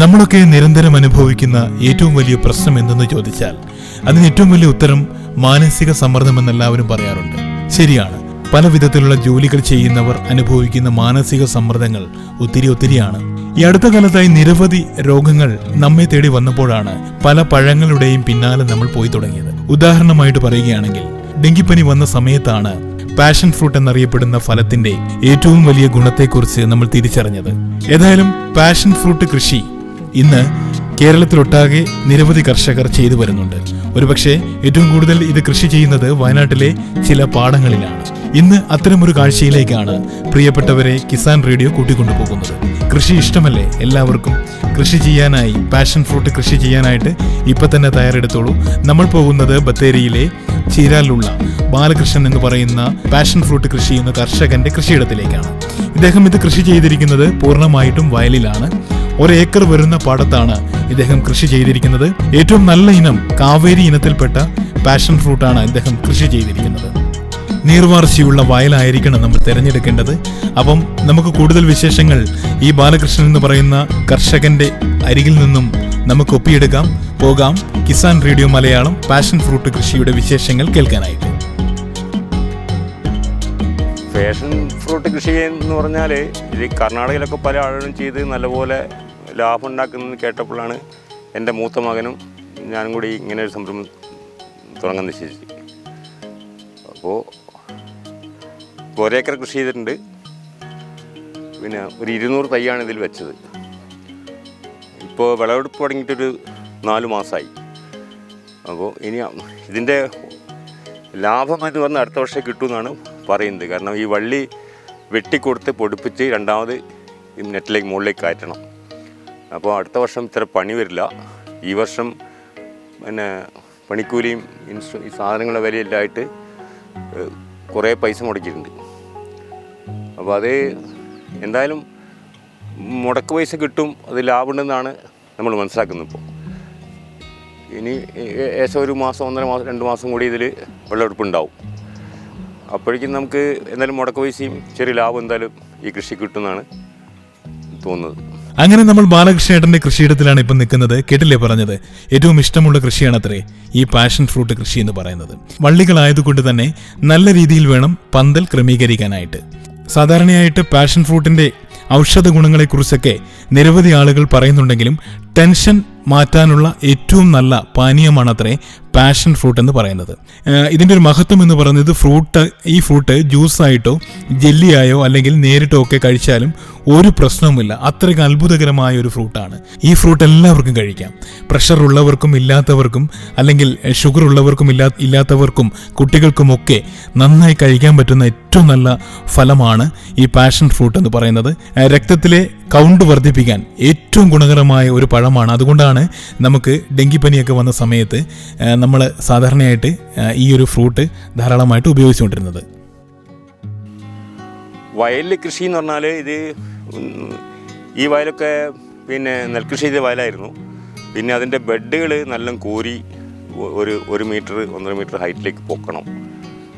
നമ്മളൊക്കെ നിരന്തരം അനുഭവിക്കുന്ന ഏറ്റവും വലിയ പ്രശ്നം എന്തെന്ന് ചോദിച്ചാൽ അതിന് ഏറ്റവും വലിയ ഉത്തരം മാനസിക സമ്മർദ്ദം എന്നെല്ലാവരും പറയാറുണ്ട്. ശരിയാണ്. പല വിധത്തിലുള്ള ജോലികൾ ചെയ്യുന്നവർ അനുഭവിക്കുന്ന മാനസിക സമ്മർദ്ദങ്ങൾ ഒത്തിരി ഒത്തിരിയാണ്. ഈ അടുത്ത കാലത്തായി നിരവധി രോഗങ്ങൾ നമ്മെ തേടി വന്നപ്പോഴാണ് പല പഴങ്ങളുടെയും പിന്നാലെ നമ്മൾ പോയി തുടങ്ങിയത്. ഉദാഹരണമായിട്ട് പറയുകയാണെങ്കിൽ ഡെങ്കിപ്പനി വന്ന സമയത്താണ് പാഷൻ ഫ്രൂട്ട് എന്നറിയപ്പെടുന്ന ഫലത്തിന്റെ ഏറ്റവും വലിയ ഗുണത്തെക്കുറിച്ച് നമ്മൾ തിരിച്ചറിഞ്ഞത്. ഏതായാലും പാഷൻ ഫ്രൂട്ട് കൃഷി ഇന്ന് കേരളത്തിലൊട്ടാകെ നിരവധി കർഷകർ ചെയ്തു വരുന്നുണ്ട്. ഒരുപക്ഷെ ഏറ്റവും കൂടുതൽ ഇത് കൃഷി ചെയ്യുന്നത് വയനാട്ടിലെ ചില പാടങ്ങളിലാണ്. ഇന്ന് അത്തരമൊരു കാഴ്ചയിലേക്കാണ് പ്രിയപ്പെട്ടവരെ കിസാൻ റേഡിയോ കൂട്ടിക്കൊണ്ടുപോകുന്നത്. കൃഷി ഇഷ്ടമല്ലേ എല്ലാവർക്കും? കൃഷി ചെയ്യാനായി പാഷൻ ഫ്രൂട്ട് കൃഷി ചെയ്യാനായിട്ട് ഇപ്പം തന്നെ തയ്യാറെടുത്തോളൂ. നമ്മൾ പോകുന്നത് ബത്തേരിയിലെ ചീരാലുള്ള ബാലകൃഷ്ണൻ എന്ന് പറയുന്ന പാഷൻ ഫ്രൂട്ട് കൃഷി ചെയ്യുന്ന കർഷകന്റെ കൃഷിയിടത്തിലേക്കാണ്. ഇദ്ദേഹം ഇത് കൃഷി ചെയ്തിരിക്കുന്നത് പൂർണമായിട്ടും വയലിലാണ്. ഒരേക്കർ വരുന്ന പാടത്താണ് ഇദ്ദേഹം കൃഷി ചെയ്തിരിക്കുന്നത്. ഏറ്റവും നല്ല ഇനം കാവേരി ഇനത്തിൽപ്പെട്ട പാഷൻ ഫ്രൂട്ടാണ് ഇദ്ദേഹം കൃഷി ചെയ്തിരിക്കുന്നത്. നീർവാർച്ചയുള്ള വയലായിരിക്കണം നമ്മൾ തിരഞ്ഞെടുക്കേണ്ടത്. അപ്പം നമുക്ക് കൂടുതൽ വിശേഷങ്ങൾ ഈ ബാലകൃഷ്ണൻ എന്ന് പറയുന്ന കർഷകന്റെ അരികിൽ നിന്നും നമുക്ക് ഒപ്പിയെടുക്കാം. പോകാം. Kisan radio Malayalam passion fruit കൃഷിയുടെ വിശേഷങ്ങൾ കേൾക്കാനായിട്ട്. പാഷൻ ഫ്രൂട്ട് കൃഷി എന്ന് പറഞ്ഞാൽ ഇത് കർണാടകയിലൊക്കെ പല ആളുകളും ചെയ്ത് നല്ലപോലെ ലാഭം ഉണ്ടാക്കുന്നത് കേട്ടപ്പോഴാണ് എന്റെ മൂത്ത മകനും ഞാനും കൂടി ഇങ്ങനെ ഒരു സംരംഭം തുടങ്ങാൻ നിശ്ചയിച്ചു അപ്പോൾ ഒരേക്കർ കൃഷി ചെയ്തിട്ടുണ്ട്. പിന്നെ ഒരു ഇരുന്നൂറ് തൈയാണ് ഇതിൽ വെച്ചത്. ഇപ്പോൾ വിളവെടുപ്പ് തുടങ്ങിയിട്ടൊരു നാല് മാസമായി അപ്പോൾ ഇനി ഇതിന്റെ ലാഭം എന്ന് പറഞ്ഞാൽ അടുത്ത വർഷം കിട്ടുമെന്നാണ് പറയുന്നത്. കാരണം ഈ വള്ളി വെട്ടിക്കൊടുത്ത് പൊടിപ്പിച്ച് രണ്ടാമത് നെറ്റിലേക്ക് മുകളിലേക്ക് കയറ്റണം. അപ്പോൾ അടുത്ത വർഷം ഇത്ര പണി വരില്ല. ഈ വർഷം പിന്നെ പണിക്കൂലിയും ഇൻസ്ട്രു ഈ സാധനങ്ങളുടെ വിലയെല്ലാം ആയിട്ട് കുറേ പൈസ മുടക്കിയിട്ടുണ്ട്. അപ്പോൾ അത് എന്തായാലും മുടക്ക് പൈസ കിട്ടും അത് ലാഭമുണ്ടെന്നാണ് നമ്മൾ മനസ്സിലാക്കുന്നത് ഇപ്പോൾ. ഇനി ഏകദേശം ഒരു മാസം ഒന്നര മാസം രണ്ട് മാസം കൂടി ഇതിൽ വെള്ളമെടുപ്പുണ്ടാവും അപ്പോഴേക്കും നമുക്ക് എന്തായാലും മുടക്ക് പൈസയും ചെറിയ ലാഭം എന്തായാലും ഈ കൃഷി കിട്ടുമെന്നാണ് തോന്നുന്നത്. അങ്ങനെ നമ്മൾ ബാലകൃഷ്ണേട്ടന്റെ കൃഷിയിടത്തിലാണ് ഇപ്പം നിൽക്കുന്നത്. കേട്ടില്ലേ പറഞ്ഞത്? ഏറ്റവും ഇഷ്ടമുള്ള കൃഷിയാണത്രേ ഈ പാഷൻ ഫ്രൂട്ട് കൃഷി എന്ന് പറയുന്നത്. വള്ളികളായതുകൊണ്ട് തന്നെ നല്ല രീതിയിൽ വേണം പന്തൽ ക്രമീകരിക്കാനായിട്ട്. സാധാരണയായിട്ട് പാഷൻ ഫ്രൂട്ടിന്റെ ഔഷധ ഗുണങ്ങളെക്കുറിച്ചൊക്കെ നിരവധി ആളുകൾ പറയുന്നുണ്ടെങ്കിലും ടെൻഷൻ മാറ്റാനുള്ള ഏറ്റവും നല്ല പാനീയമാണത്രേ പാഷൻ ഫ്രൂട്ട് എന്ന് പറയുന്നത്. ഇതിന്റെ ഒരു മഹത്വം എന്ന് പറയുന്നത് ഫ്രൂട്ട് ഈ ഫ്രൂട്ട് ജ്യൂസായിട്ടോ ജെല്ലിയായോ അല്ലെങ്കിൽ നേരിട്ടോ ഒക്കെ കഴിച്ചാലും ഒരു പ്രശ്നവുമില്ല. അത്രയ്ക്ക് അത്ഭുതകരമായ ഒരു ഫ്രൂട്ടാണ്. ഈ ഫ്രൂട്ട് എല്ലാവർക്കും കഴിക്കാം. പ്രഷർ ഉള്ളവർക്കും ഇല്ലാത്തവർക്കും അല്ലെങ്കിൽ ഷുഗർ ഉള്ളവർക്കും ഇല്ലാ ഇല്ലാത്തവർക്കും കുട്ടികൾക്കുമൊക്കെ നന്നായി കഴിക്കാൻ പറ്റുന്ന ഏറ്റവും നല്ല ഫലമാണ് ഈ പാഷൻ ഫ്രൂട്ട് എന്ന് പറയുന്നത്. രക്തത്തിലെ കൗണ്ട് വർദ്ധിപ്പിക്കാൻ ഏറ്റവും ഗുണകരമായ ഒരു പഴമാണ്. അതുകൊണ്ടാണ് നമുക്ക് ഡെങ്കിപ്പനിയൊക്കെ വന്ന സമയത്ത് നമ്മൾ സാധാരണയായിട്ട് ഈ ഒരു ഫ്രൂട്ട് ധാരാളമായിട്ട് ഉപയോഗിച്ചുകൊണ്ടിരുന്നത്. വയലിൽ കൃഷി എന്ന് പറഞ്ഞാൽ ഇത് ഈ വയലൊക്കെ പിന്നെ നെൽകൃഷി ചെയ്ത വയലായിരുന്നു. പിന്നെ അതിന്റെ ബെഡുകൾ നല്ല കോരി ഒരു ഒരു മീറ്റർ ഒന്നര മീറ്റർ ഹൈറ്റിലേക്ക് പൊക്കണം.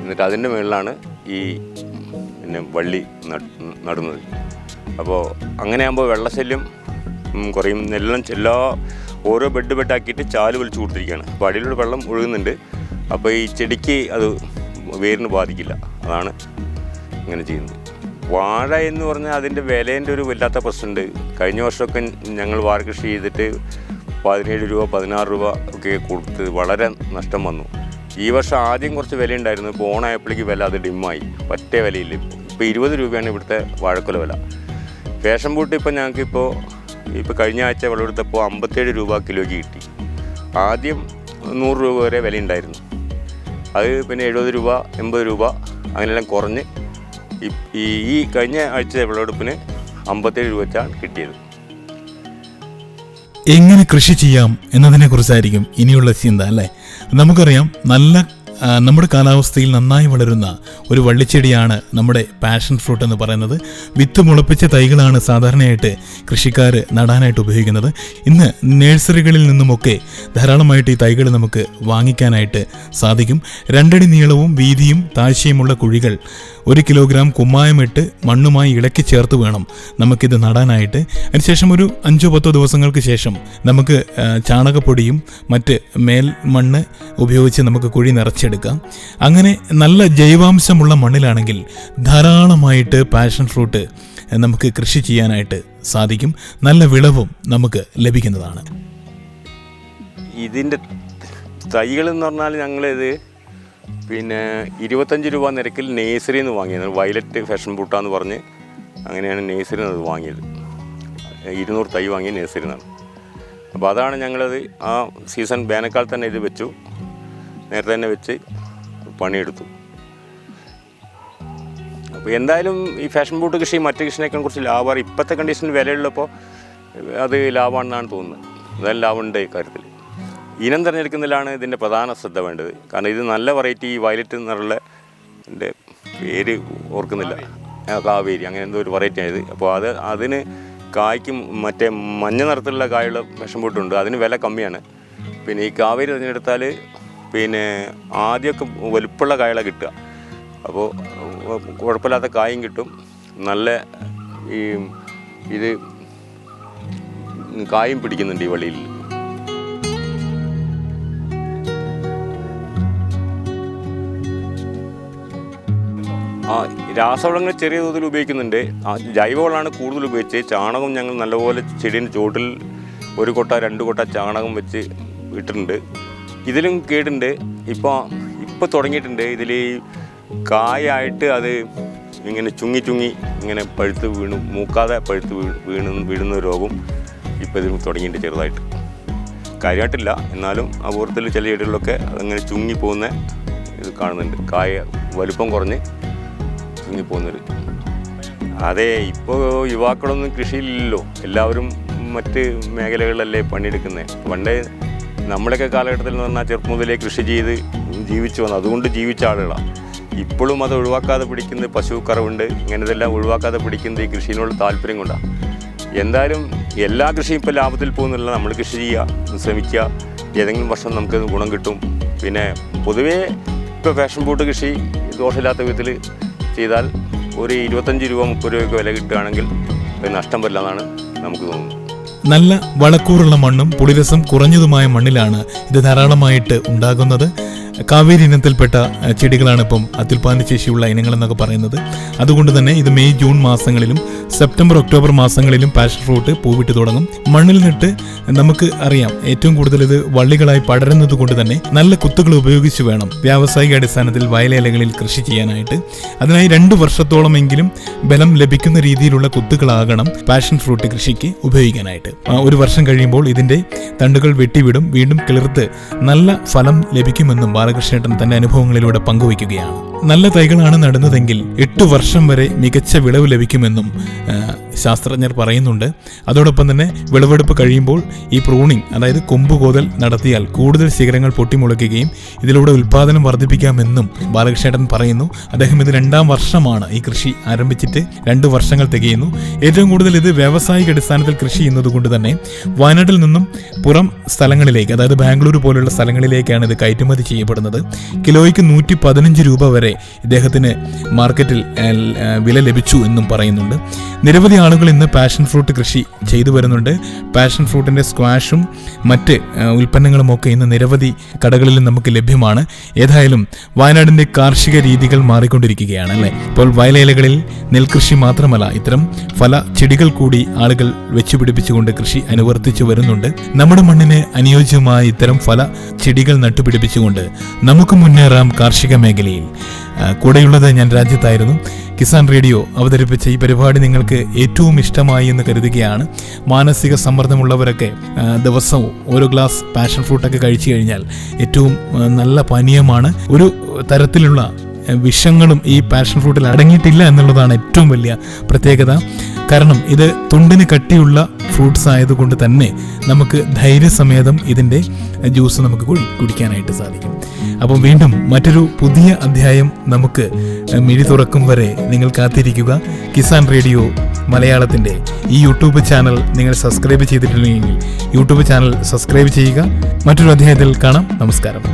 എന്നിട്ട് അതിന്റെ മുകളിലാണ് ഈ പിന്നെ വള്ളി നടുന്നത്. അപ്പോൾ അങ്ങനെയാകുമ്പോൾ വെള്ളശല്യം കുറയും. നെല്ലും എല്ലാ ഓരോ ബെഡ് ബെഡാക്കിയിട്ട് ചാൽ വലിച്ചു കൊടുത്തിരിക്കുകയാണ് അപ്പോൾ അടിയിലൂടെ വെള്ളം ഒഴുകുന്നുണ്ട്. അപ്പോൾ ഈ ചെടിക്ക് അത് വേരിന് ബാധിക്കില്ല. അതാണ് ഇങ്ങനെ ചെയ്യുന്നത്. വാഴ എന്ന് പറഞ്ഞാൽ അതിന്റെ വിലേന്റെ ഒരു വല്ലാത്ത പ്രശ്നമുണ്ട്. കഴിഞ്ഞ വർഷമൊക്കെ ഞങ്ങൾ വാഴ കൃഷി ചെയ്തിട്ട് പതിനേഴ് രൂപ പതിനാറ് രൂപ ഒക്കെ കൊടുത്ത് വളരെ നഷ്ടം വന്നു. ഈ വർഷം ആദ്യം കുറച്ച് വില ഉണ്ടായിരുന്നു ഇപ്പോൾ ഓണായപ്പോഴേക്ക് വില അത് ഡിമ്മായി. പറ്റേ വിലയില്ല. ഇപ്പോൾ ഇരുപത് രൂപയാണ് ഇവിടുത്തെ വാഴക്കുല വില. ഫാഷൻ പൂട്ട് ഇപ്പോൾ ഞങ്ങൾക്കിപ്പോൾ ഇപ്പോൾ കഴിഞ്ഞ ആഴ്ച വിളവെടുത്തപ്പോൾ അമ്പത്തേഴ് രൂപ കിലോയ്ക്ക് കിട്ടി. ആദ്യം നൂറ് രൂപ വരെ വില ഉണ്ടായിരുന്നു അത് പിന്നെ എഴുപത് രൂപ എൺപത് രൂപ അങ്ങനെയെല്ലാം കുറഞ്ഞ് ഈ- കഴിഞ്ഞ ആഴ്ച വിളവെടുപ്പിന് അമ്പത്തേഴ് രൂപ വെച്ചാണ് കിട്ടിയത്. എങ്ങനെ കൃഷി ചെയ്യാം എന്നതിനെക്കുറിച്ചായിരിക്കും ഇനിയുള്ള ചിന്ത അല്ലേ? നമുക്കറിയാം നല്ല നമ്മുടെ കാലാവസ്ഥയിൽ നന്നായി വളരുന്ന ഒരു വള്ളിച്ചെടിയാണ് നമ്മുടെ പാഷൻ ഫ്രൂട്ട് എന്ന് പറയുന്നത്. വിത്ത് മുളപ്പിച്ച തൈകളാണ് സാധാരണയായിട്ട് കൃഷിക്കാർ നടാനായിട്ട് ഉപയോഗിക്കുന്നത്. ഇന്ന് നഴ്സറികളിൽ നിന്നുമൊക്കെ ധാരാളമായിട്ട് ഈ തൈകൾ നമുക്ക് വാങ്ങിക്കാനായിട്ട് സാധിക്കും. രണ്ടടി നീളവും വീതിയും താഴ്ചയുമുള്ള കുഴികൾ ഒരു കിലോഗ്രാം കുമ്മായമിട്ട് മണ്ണുമായി ഇളക്കി ചേർത്ത് വേണം നമുക്കിത് നടാനായിട്ട്. അതിനുശേഷം ഒരു അഞ്ചോ പത്തോ ദിവസങ്ങൾക്ക് ശേഷം നമുക്ക് ചാണകപ്പൊടിയും മറ്റ് മേൽ മണ്ണ് ഉപയോഗിച്ച് നമുക്ക് കുഴി നിറച്ചെടുക്കാം അങ്ങനെ നല്ല ജൈവാംശമുള്ള മണ്ണിലാണെങ്കിൽ ധാരാളമായിട്ട് പാഷൻ ഫ്രൂട്ട് നമുക്ക് കൃഷി ചെയ്യാനായിട്ട് സാധിക്കും. നല്ല വിളവും നമുക്ക് ലഭിക്കുന്നതാണ്. ഇതിന്റെ തൈകൾ എന്ന് പറഞ്ഞാൽ ഞങ്ങളിത് പിന്നെ ഇരുപത്തഞ്ച് രൂപ നിരക്കിൽ നേഴ്സറിയിൽ നിന്ന് വാങ്ങിയത്. വയലറ്റ് ഫാഷൻ ബൂട്ടാന്ന് പറഞ്ഞ് അങ്ങനെയാണ് നേഴ്സറിയിൽ നിന്ന് അത് വാങ്ങിയത്. ഇരുന്നൂറ് തൈ വാങ്ങിയ നേഴ്സറിയിൽ നിന്നാണ് അപ്പോൾ അതാണ് ഞങ്ങളത് ആ സീസൺ വേനൽക്കാലത്ത് തന്നെ ഇത് വെച്ചു. നേരത്തെ തന്നെ വെച്ച് പണിയെടുത്തു. അപ്പോൾ എന്തായാലും ഈ ഫാഷൻ ബൂട്ട് കൃഷി മറ്റു കൃഷിനേക്കാൾ കുറച്ച് ലാഭമാണ്. ഇപ്പോഴത്തെ കണ്ടീഷനിൽ വിലയുള്ളപ്പോൾ അത് ലാഭമാണെന്നാണ് തോന്നുന്നത്. അതായത് ലാഭമുണ്ട് ഇക്കാര്യത്തിൽ ഇനം തിരഞ്ഞെടുക്കുന്നതിലാണ് ഇതിന്റെ പ്രധാന ശ്രദ്ധ വേണ്ടത്. കാരണം ഇത് നല്ല വെറൈറ്റി ഈ വയലറ്റ് എന്നുള്ള എന്റെ പേര് ഓർക്കുന്നില്ല. കാവേരി. അങ്ങനെ എന്തോ ഒരു വെറൈറ്റി ആയത് അപ്പോൾ അത് അതിന് കായ്ക്കും മറ്റേ മഞ്ഞ നിറത്തിലുള്ള കായുള്ള വിഷം പൊട്ടുണ്ട് അതിന് വില കമ്മിയാണ്. പിന്നെ ഈ കാവേരി തിരഞ്ഞെടുത്താൽ പിന്നെ ആദ്യമൊക്കെ വലുപ്പമുള്ള കായകളെ കിട്ടുക. അപ്പോൾ കുഴപ്പമില്ലാത്ത കായും കിട്ടും. നല്ല ഈ ഇത് കായും പിടിക്കുന്നുണ്ട് ഈ വള്ളിയിൽ. ആ രാസവളങ്ങൾ ചെറിയ തോതിൽ ഉപയോഗിക്കുന്നുണ്ട്. ജൈവവളമാണ് കൂടുതൽ ഉപയോഗിച്ച് ചാണകം ഞങ്ങൾ നല്ലപോലെ ചെടീന്റെ ചോട്ടിൽ ഒരു കൊട്ട രണ്ട് കൊട്ട ചാണകം വെച്ച് ഇട്ടിട്ടുണ്ട്. ഇതിലും കേടുണ്ട്. ഇപ്പോൾ ഇപ്പോൾ തുടങ്ങിയിട്ടുണ്ട്. ഇതിൽ കായായിട്ട് അത് ഇങ്ങനെ ചുങ്ങി ചുങ്ങി ഇങ്ങനെ പഴുത്ത് വീണു മൂക്കാതെ പഴുത്ത് വീണു വീഴുന്ന രോഗം ഇപ്പോൾ ഇതിൽ തുടങ്ങിയിട്ടുണ്ട് ചെറുതായിട്ട്. കാര്യമായിട്ടില്ല. എന്നാലും അപൂർവത്തിൽ ചില ചെടികളിലൊക്കെ അതങ്ങനെ ചുങ്ങി പോകുന്ന ഇത് കാണുന്നുണ്ട്. കായ വലുപ്പം കുറഞ്ഞ് ചുങ്ങി പോകുന്നൊരു. അതെ ഇപ്പോൾ യുവാക്കളൊന്നും കൃഷിയിലില്ലല്ലോ. എല്ലാവരും മറ്റ് മേഖലകളിലല്ലേ പണിയെടുക്കുന്നത് പണ്ട് നമ്മുടെയൊക്കെ കാലഘട്ടത്തിൽ എന്ന് പറഞ്ഞാൽ ചെറുപ്പം മുതലേ കൃഷി ചെയ്ത് ജീവിച്ചു വന്നു. അതുകൊണ്ട് ജീവിച്ച ആളുകളാണ് ഇപ്പോഴും അത് ഒഴിവാക്കാതെ പിടിക്കുന്നത് പശു കറവുണ്ട്. ഇങ്ങനെതെല്ലാം ഒഴിവാക്കാതെ പിടിക്കുന്നത് ഈ കൃഷിയിനുള്ള താല്പര്യം കൊണ്ടാണ് എന്തായാലും എല്ലാ കൃഷിയും ഇപ്പോൾ ലാഭത്തിൽ പോകുന്നില്ല നമ്മൾ കൃഷി ചെയ്യുക ശ്രമിക്കുക. ഏതെങ്കിലും വർഷം നമുക്ക് ഗുണം കിട്ടും. പിന്നെ പൊതുവേ ഇപ്പോൾ ഫാഷൻ ബോട്ട് കൃഷി ദോഷമില്ലാത്ത വിധത്തിൽ ചെയ്താൽ ഒരു ഇരുപത്തഞ്ച് രൂപ മുപ്പത് രൂപയൊക്കെ വില കിട്ടുകയാണെങ്കിൽ നഷ്ടം വരില്ല എന്നാണ് നമുക്ക് തോന്നുന്നത്. നല്ല വളക്കൂറുള്ള മണ്ണും പുളിരസം കുറഞ്ഞതുമായ മണ്ണിലാണ് ഇത് ധാരാളമായിട്ട് ഉണ്ടാകുന്നത്. കാവേരി ഇനത്തിൽപ്പെട്ട ചെടികളാണ് ഇപ്പം അത്യുൽപാദന ശേഷിയുള്ള ഇനങ്ങൾ എന്നൊക്കെ പറയുന്നത്. അതുകൊണ്ട് തന്നെ ഇത് മെയ് ജൂൺ മാസങ്ങളിലും സെപ്റ്റംബർ ഒക്ടോബർ മാസങ്ങളിലും പാഷൻ ഫ്രൂട്ട് പൂവിട്ട് തുടങ്ങും. മണ്ണിൽ നിട്ട് നമുക്ക് അറിയാം ഏറ്റവും കൂടുതൽ ഇത് വള്ളികളായി പടരുന്നത് കൊണ്ട് തന്നെ നല്ല കുത്തുകൾ ഉപയോഗിച്ച് വേണം വ്യാവസായിക അടിസ്ഥാനത്തിൽ വയലേലകളിൽ കൃഷി ചെയ്യാനായിട്ട്. അതിനായി രണ്ട് വർഷത്തോളമെങ്കിലും ബലം ലഭിക്കുന്ന രീതിയിലുള്ള കുത്തുകളാകണം പാഷൻ ഫ്രൂട്ട് കൃഷിക്ക് ഉപയോഗിക്കാനായിട്ട്. ഒരു വർഷം കഴിയുമ്പോൾ ഇതിന്റെ തണ്ടുകൾ വെട്ടിവിടും വീണ്ടും കിളിർത്ത് നല്ല ഫലം ലഭിക്കുമെന്നും ബാലകൃഷ്ണേട്ടൻ തന്റെ അനുഭവങ്ങളിലൂടെ പങ്കുവയ്ക്കുകയാണ്. നല്ല തൈകളാണ് നടുന്നതെങ്കിൽ എട്ട് വർഷം വരെ മികച്ച വിളവ് ലഭിക്കുമെന്നും ശാസ്ത്രജ്ഞർ പറയുന്നുണ്ട്. അതോടൊപ്പം തന്നെ വിളവെടുപ്പ് കഴിയുമ്പോൾ ഈ പ്രൂണിംഗ് അതായത് കൊമ്പ് കോതൽ നടത്തിയാൽ കൂടുതൽ ശിഖരങ്ങൾ പൊട്ടിമുളയ്ക്കുകയും ഇതിലൂടെ ഉൽപാദനം വർദ്ധിപ്പിക്കാമെന്നും ബാലകൃഷ്ണേട്ടൻ പറയുന്നു. അദ്ദേഹം ഇത് രണ്ടാം വർഷമാണ് ഈ കൃഷി ആരംഭിച്ചിട്ട് രണ്ട് വർഷങ്ങൾ തികയുന്നു. ഏറ്റവും കൂടുതൽ ഇത് വ്യാവസായിക അടിസ്ഥാനത്തിൽ കൃഷി ചെയ്യുന്നത് കൊണ്ട് തന്നെ വയനാട്ടിൽ നിന്നും പുറം സ്ഥലങ്ങളിലേക്ക് അതായത് ബാംഗ്ലൂർ പോലുള്ള സ്ഥലങ്ങളിലേക്കാണ് ഇത് കയറ്റുമതി ചെയ്യപ്പെടുന്നത്. കിലോയ്ക്ക് നൂറ്റി പതിനഞ്ച് രൂപ വരെ ഇദ്ദേഹത്തിന് മാർക്കറ്റിൽ വില ലഭിച്ചു എന്നും പറയുന്നുണ്ട്. നിരവധി ആളുകൾ ഇന്ന് പാഷൻ ഫ്രൂട്ട് കൃഷി ചെയ്തു വരുന്നുണ്ട്. പാഷൻ ഫ്രൂട്ടിന്റെ സ്ക്വാഷും മറ്റ് ഉൽപ്പന്നങ്ങളും ഉൽപ്പന്നങ്ങളുമൊക്കെ ഇന്ന് നിരവധി കടകളിൽ നമുക്ക് ലഭ്യമാണ്. ഏതായാലും വയനാടിന്റെ കാർഷിക രീതികൾ മാറിക്കൊണ്ടിരിക്കുകയാണ് അല്ലേ? ഇപ്പോൾ വയലേലകളിൽ നെൽകൃഷി മാത്രമല്ല ഇത്തരം ഫല ചെടികൾ കൂടി ആളുകൾ വെച്ചുപിടിപ്പിച്ചുകൊണ്ട് കൃഷി അനുവർത്തിച്ചു വരുന്നുണ്ട്. നമ്മുടെ മണ്ണിന് അനുയോജ്യമായ ഇത്തരം ഫല ചെടികൾ നട്ടുപിടിപ്പിച്ചുകൊണ്ട് നമുക്ക് മുന്നേറാം കാർഷിക മേഖലയിൽ. കൂടെയുള്ളത് ഞാൻ രാജ്യത്തായിരുന്നു. കിസാൻ റേഡിയോ അവതരിപ്പിച്ച ഈ പരിപാടി നിങ്ങൾക്ക് ഏറ്റവും ഇഷ്ടമായി എന്ന് കരുതുകയാണ്. മാനസിക സമ്മർദ്ദമുള്ളവരൊക്കെ ദിവസവും ഓരോ ഗ്ലാസ് പാഷൻ ഫ്രൂട്ടൊക്കെ കഴിച്ചു കഴിഞ്ഞാൽ ഏറ്റവും നല്ല പാനീയമാണ്. ഒരു തരത്തിലുള്ള വിഷങ്ങളും ഈ പാഷൻ ഫ്രൂട്ടിൽ അടങ്ങിയിട്ടില്ല എന്നുള്ളതാണ് ഏറ്റവും വലിയ പ്രത്യേകത. കാരണം ഇത് തൊണ്ടിന് കട്ടിയുള്ള ഫ്രൂട്ട്സ് ആയതുകൊണ്ട് തന്നെ നമുക്ക് ധൈര്യസമേതം ഇതിന്റെ ജ്യൂസ് നമുക്ക് കുടിക്കാനായിട്ട് സാധിക്കും. അപ്പം വീണ്ടും മറ്റൊരു പുതിയ അധ്യായം നമുക്ക് മിഴി തുറക്കും വരെ നിങ്ങൾ കാത്തിരിക്കുക. കിസാൻ റേഡിയോ മലയാളത്തിന്റെ ഈ യൂട്യൂബ് ചാനൽ നിങ്ങൾ സബ്സ്ക്രൈബ് ചെയ്തിട്ടില്ലെങ്കിൽ യൂട്യൂബ് ചാനൽ സബ്സ്ക്രൈബ് ചെയ്യുക. മറ്റൊരു അധ്യായത്തിൽ കാണാം. നമസ്കാരം.